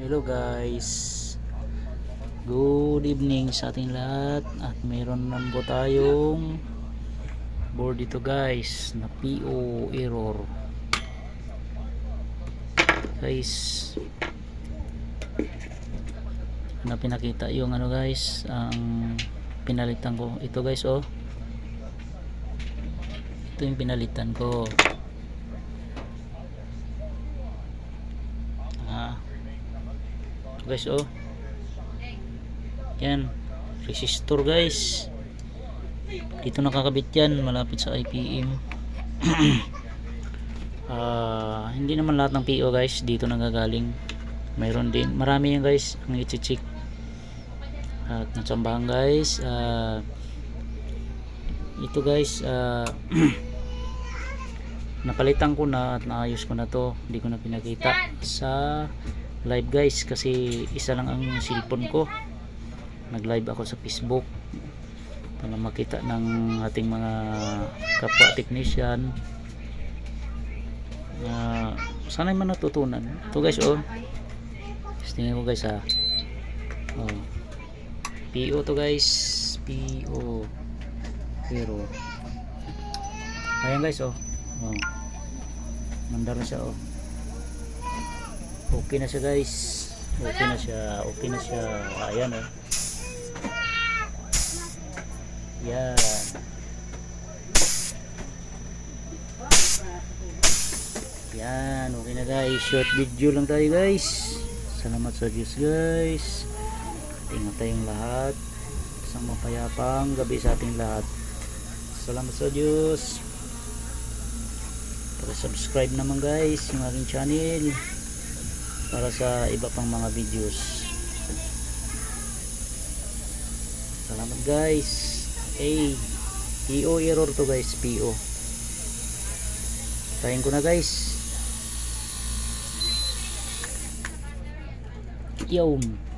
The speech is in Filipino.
Hello guys. Good evening sa ating lahat. At mayroon naman po tayong Board dito guys Na PO error. Guys Na pinakita yung ano guys Ang pinalitan ko. Ito guys oh. Ito yung pinalitan ko guys oh. Yan. Resistor guys. Dito nakakabit yan malapit sa IPM Ah, hindi naman lahat ng PO guys dito nanggagaling mayroon din. Marami yan guys ang i-check at natsambahan guys. Ah, ito guys ah, napalitan ko na at naayos ko na to. Hindi ko na pinakita sa live guys kasi isa lang ang cellphone ko. Nag live ako sa facebook para makita ng ating mga kapwa technician. Na sana man natutunan. Ito guys oh. Tingnan ko guys ha oh. PO to guys. PO pero ayan guys oh, oh. mandar na siya oh okay na siya guys. Okay na siya okay na siya. Ayan oh. Yan yan okay na guys. Short video lang tayo guys. Salamat sa Diyos guys. Ingat tayong lahat. Isang mapayapang gabi sa ating lahat. Salamat sa Diyos. Para subscribe naman guys yung aking channel para sa iba pang mga videos. Salamat guys. Hey PO error to guys. PO tayin ko na guys. Yun